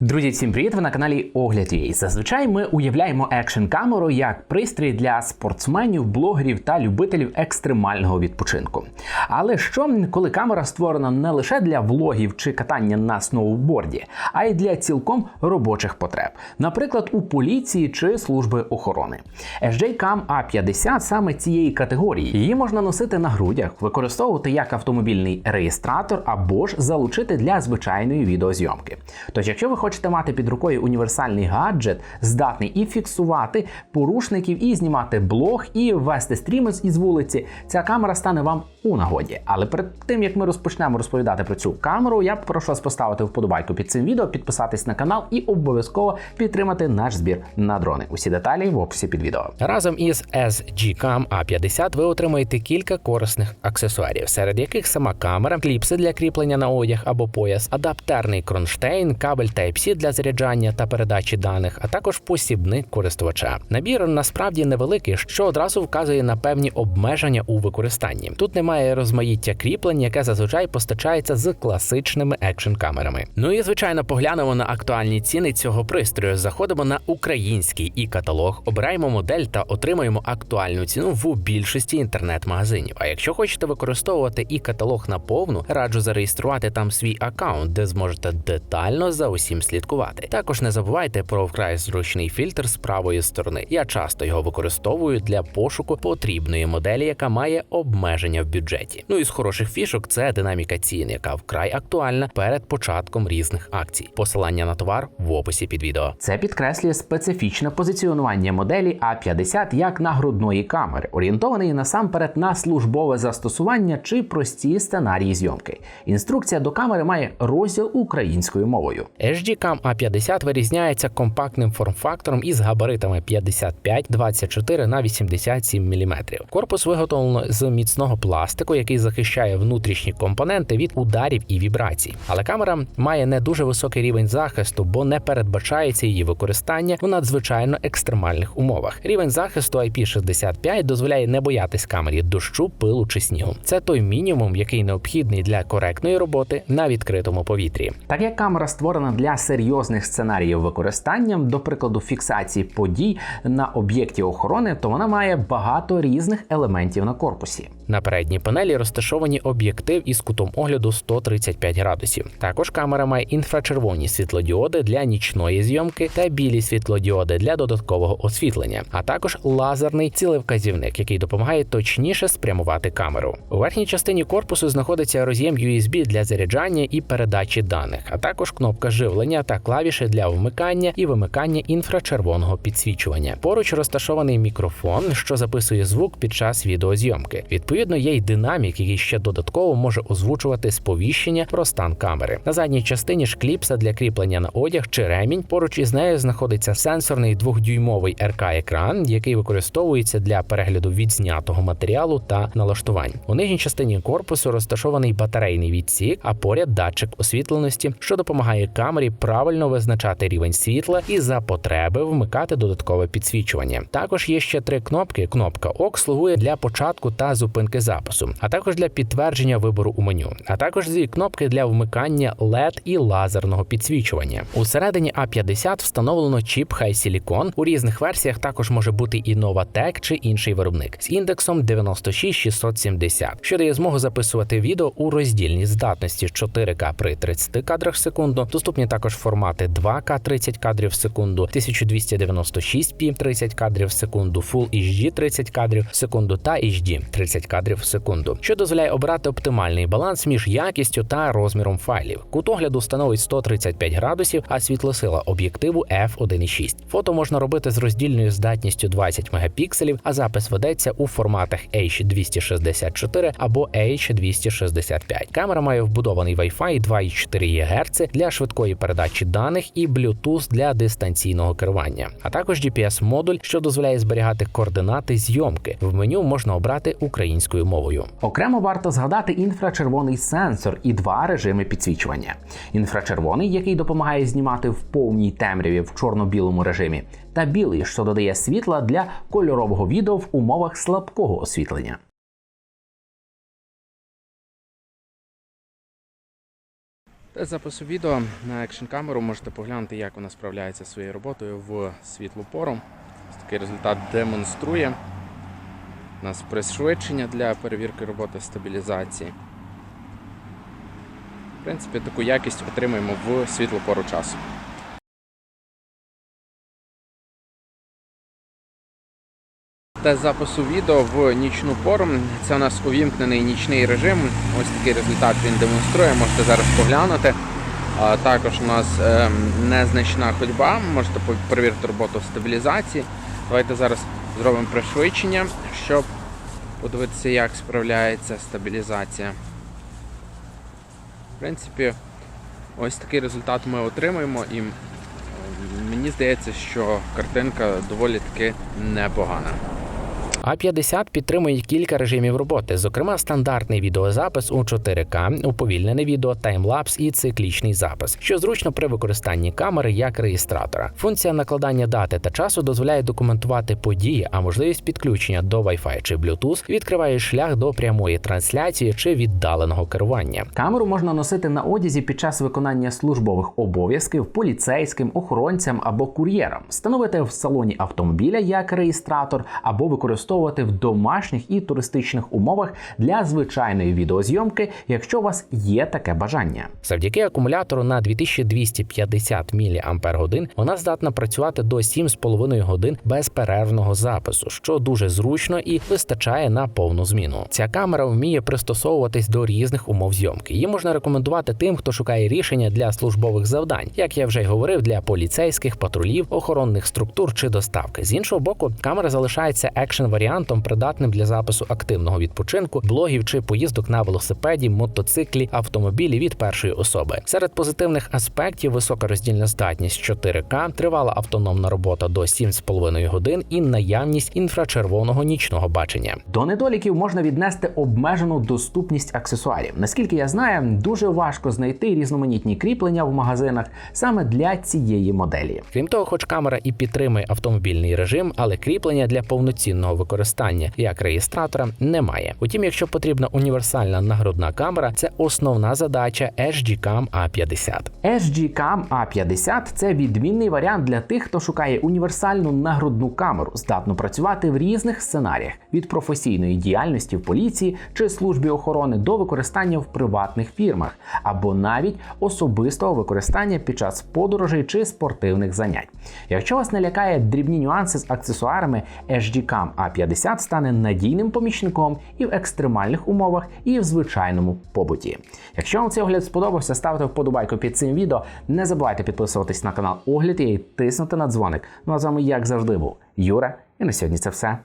Друзі, всім привіт! Ви на каналі Огляд UA. Зазвичай ми уявляємо екшн камеру як пристрій для спортсменів, блогерів та любителів екстремального відпочинку. Але що, коли камера створена не лише для влогів чи катання на сноуборді, а й для цілком робочих потреб, наприклад, у поліції чи служби охорони. SJ-Cam A50 саме цієї категорії. Її можна носити на грудях, використовувати як автомобільний реєстратор або ж залучити для звичайної відеозйомки. Тож, якщо ви хочете мати під рукою універсальний гаджет, здатний і фіксувати порушників, і знімати блог, і вести стріми із вулиці, ця камера стане вам у нагоді. Але перед тим як ми розпочнемо розповідати про цю камеру, я прошу вас поставити вподобайку під цим відео, підписатись на канал і обов'язково підтримати наш збір на дрони. Усі деталі в описі під відео. Разом із SG-Cam A50 ви отримаєте кілька корисних аксесуарів, серед яких сама камера, кліпси для кріплення на одяг або пояс, адаптерний кронштейн, кабель Type-C для заряджання та передачі даних, а також посібник користувача. Набір насправді невеликий, що одразу вказує на певні обмеження у використанні. Тут немає розмаїття кріплень, яке зазвичай постачається з класичними екшн камерами. Ну і звичайно, поглянемо на актуальні ціни цього пристрою. Заходимо на український і каталог, обираємо модель та отримаємо актуальну ціну в більшості інтернет-магазинів. А якщо хочете використовувати і каталог наповну, раджу зареєструвати там свій аккаунт, де зможете детально за усім слідкувати. Також не забувайте про вкрай зручний фільтр з правої сторони. Я часто його використовую для пошуку потрібної моделі, яка має обмеження в бюджеті. Ну і з хороших фішок це динаміка цін, яка вкрай актуальна перед початком різних акцій. Посилання на товар в описі під відео. Це підкреслює специфічне позиціонування моделі А50 як нагрудної камери, орієнтованої насамперед на службове застосування чи прості сценарії зйомки. Інструкція до камери має розділ українською мовою. SG-Cam A50 вирізняється компактним форм-фактором із габаритами 55-24 на 87 мм. Корпус виготовлено з міцного пластику, який захищає внутрішні компоненти від ударів і вібрацій. Але камера має не дуже високий рівень захисту, бо не передбачається її використання в надзвичайно екстремальних умовах. Рівень захисту IP65 дозволяє не боятись камері дощу, пилу чи снігу. Це той мінімум, який необхідний для коректної роботи на відкритому повітрі. Так як камера створена для серйозних сценаріїв використання, до прикладу, фіксації подій на об'єкті охорони, то вона має багато різних елементів на корпусі. На передній панелі розташовані об'єктив із кутом огляду 135 градусів. Також камера має інфрачервоні світлодіоди для нічної зйомки та білі світлодіоди для додаткового освітлення, а також лазерний цілевказівник, який допомагає точніше спрямувати камеру. У верхній частині корпусу знаходиться роз'єм USB для заряджання і передачі даних, а також кнопка живлення та клавіші для вмикання і вимикання інфрачервоного підсвічування. Поруч розташований мікрофон, що записує звук під час відеозйомки. Відповідно, є й динамік, який ще додатково може озвучувати сповіщення про стан камери. На задній частині ж кліпса для кріплення на одяг чи ремінь. Поруч із нею знаходиться сенсорний двохдюймовий РК-екран, який використовується для перегляду відзнятого матеріалу та налаштувань. У нижній частині корпусу розташований батарейний відсік, а поряд датчик освітленості, що допомагає камері правильно визначати рівень світла і за потреби вмикати додаткове підсвічування. Також є ще три кнопки. Кнопка ОК слугує для початку та зупинки запису, а також для підтвердження вибору у меню. А також дві кнопки для вмикання LED і лазерного підсвічування. Усередині А50 встановлено чіп HiSilicon. У різних версіях також може бути і Novatec чи інший виробник з індексом 96670, що дає змогу записувати відео у роздільній здатності 4К при 30 кадрах в секунду. Доступні також формати 2К 30 кадрів в секунду, 1296p 30 кадрів в секунду, Full HD 30 кадрів в секунду та HD 30 кадрів в секунду, що дозволяє обрати оптимальний баланс між якістю та розміром файлів. Кут огляду становить 135 градусів, а світлосила об'єктиву f1.6. Фото можна робити з роздільною здатністю 20 мегапікселів, а запис ведеться у форматах H264 або H265. Камера має вбудований Wi-Fi 2,4 ГГц для швидкої передачі даних і Bluetooth для дистанційного керування, а також GPS-модуль, що дозволяє зберігати координати зйомки. В меню можна обрати українською мовою. Окремо варто згадати інфрачервоний сенсор і два режими підсвічування. Інфрачервоний, який допомагає знімати в повній темряві в чорно-білому режимі, та білий, що додає світла для кольорового відео в умовах слабкого освітлення. Запису відео на екшн камеру можете поглянути, як вона справляється своєю роботою в світлу пору. Ось такий результат демонструє. У нас пришвидшення для перевірки роботи стабілізації. В принципі, таку якість отримуємо в світлу пору часу. Тест запису відео в нічну пору. Це у нас увімкнений нічний режим. Ось такий результат він демонструє. Можете зараз поглянути. Також у нас ем, незначна ходьба. Можете перевірити роботу стабілізації. Давайте зараз зробимо пришвидшення, щоб подивитися, як справляється стабілізація. В принципі, ось такий результат ми отримуємо, і мені здається, що картинка доволі таки непогана. А50 підтримує кілька режимів роботи, зокрема стандартний відеозапис у 4К, уповільнене відео, таймлапс і циклічний запис, що зручно при використанні камери як реєстратора. Функція накладання дати та часу дозволяє документувати події, а можливість підключення до Wi-Fi чи Bluetooth відкриває шлях до прямої трансляції чи віддаленого керування. Камеру можна носити на одязі під час виконання службових обов'язків поліцейським, охоронцям або кур'єрам, встановити в салоні автомобіля як реєстратор або використовувати в домашніх і туристичних умовах для звичайної відеозйомки, якщо у вас є таке бажання. Завдяки акумулятору на 2250 мАч вона здатна працювати до 7,5 годин безперервного запису, що дуже зручно і вистачає на повну зміну. Ця камера вміє пристосовуватись до різних умов зйомки. Її можна рекомендувати тим, хто шукає рішення для службових завдань, як я вже й говорив, для поліцейських, патрулів, охоронних структур чи доставки. З іншого боку, камера залишається екшн варіантом, придатним для запису активного відпочинку, блогів чи поїздок на велосипеді, мотоциклі, автомобілі від першої особи. Серед позитивних аспектів висока роздільна здатність 4К, тривала автономна робота до 7,5 годин і наявність інфрачервоного нічного бачення. До недоліків можна віднести обмежену доступність аксесуарів. Наскільки я знаю, дуже важко знайти різноманітні кріплення в магазинах саме для цієї моделі. Крім того, хоч камера і підтримує автомобільний режим, але кріплення для повноцінного використання як реєстратора немає. Утім, якщо потрібна універсальна нагрудна камера, це основна задача HG-Cam A50. SG-Cam A50 – це відмінний варіант для тих, хто шукає універсальну нагрудну камеру, здатну працювати в різних сценаріях від професійної діяльності в поліції чи службі охорони до використання в приватних фірмах, або навіть особистого використання під час подорожей чи спортивних занять. Якщо вас не лякає дрібні нюанси з аксесуарами, SG-Cam A50 стане надійним помічником і в екстремальних умовах, і в звичайному побуті. Якщо вам цей огляд сподобався, ставте вподобайку під цим відео. Не забувайте підписуватись на канал Огляд і тиснути на дзвоник. Ну а з вами, як завжди, був Юра. І на сьогодні це все.